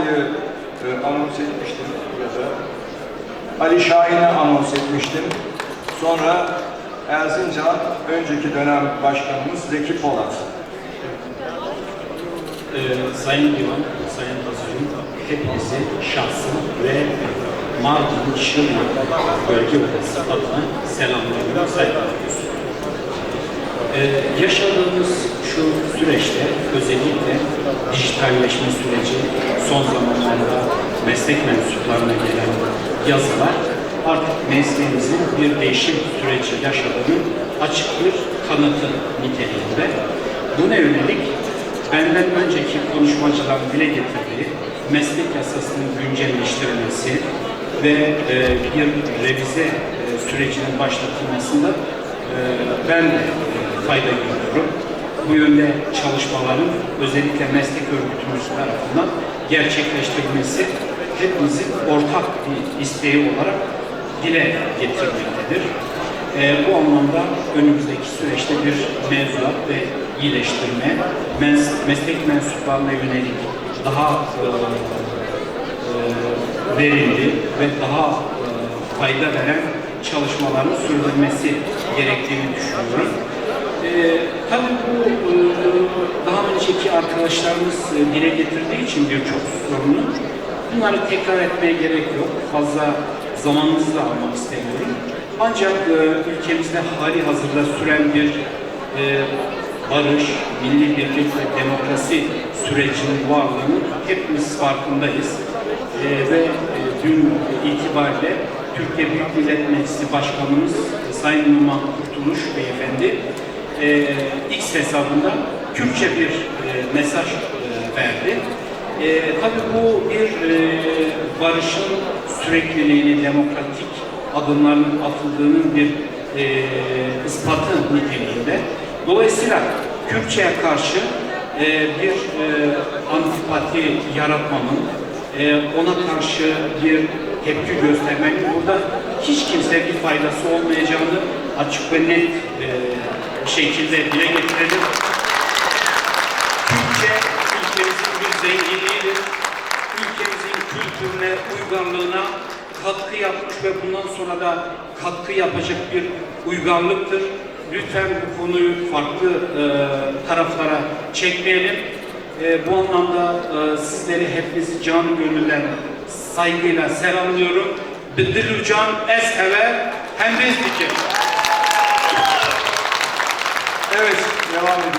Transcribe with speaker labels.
Speaker 1: Hamza'yı e, anons etmiştim burada. Ali Şahin'i anons etmiştim. Sonra Erzincan önceki dönem başkanımız Zeki Polat.
Speaker 2: Ee, Sayın Divan, Sayın Tasarım, hepinizi şahsım ve Mardin Şırnak Bölge Odası adına selamlarımı saygılarımı ee, yaşadığımız şu süreçte özellikle dijitalleşme süreci, son zamanlarda meslek mensuplarına gelen yazılar artık mesleğimizin bir değişim süreci yaşadığının açık bir kanıtı niteliğinde. Buna yönelik benden önceki konuşmacıların dile getirdiği meslek yasasının güncelleştirilmesi ve e, bir revize e, sürecinin başlatılmasında e, ben de e, fayda görüyorum. Bu yönde çalışmaların özellikle meslek örgütümüz tarafından gerçekleştirilmesi hepimizin ortak bir isteği olarak dile getirmektedir. E, bu anlamda önümüzdeki süreçte bir mevzuat ve iyileştirme, mes- meslek mensuplarına yönelik daha e, e, verimli ve daha e, fayda veren çalışmaların sürdürülmesi gerektiğini düşünüyorum. Tabii bu e, daha önceki arkadaşlarımız e, dile getirdiği için birçok sorunu bunları tekrar etmeye gerek yok. Fazla zamanınızı da almak istemiyorum. Ancak e, ülkemizde hali hazırda süren bir barış, milli birlik ve demokrasi sürecinin varlığının hepimiz farkındayız. Ve e, dün itibariyle Türkiye Büyük Millet Meclisi Başkanımız Sayın Numan Kurtuluş Beyefendi e, X hesabında Kürtçe bir e, mesaj e, verdi. E, tabii bu bir e, barışın sürekliliğini, demokratik adımların atıldığının bir e, ispatı niteliğinde. Dolayısıyla Kürtçe'ye karşı e, bir e, antipati yaratmanın, e, ona karşı bir tepki göstermenin burada hiç kimse bir faydası olmayacağını açık ve net e, şekilde dile getirelim. Türkçe ülkemizin bir zenginliğidir. Ülkemizin kültürüne, uygarlığına katkı yapmış ve bundan sonra da katkı yapacak bir uygarlıktır. Lütfen bu konuyu farklı e, taraflara çekmeyelim. E, bu anlamda e, sizleri hepinizi canı gönülden saygıyla selamlıyorum. Bildirir can es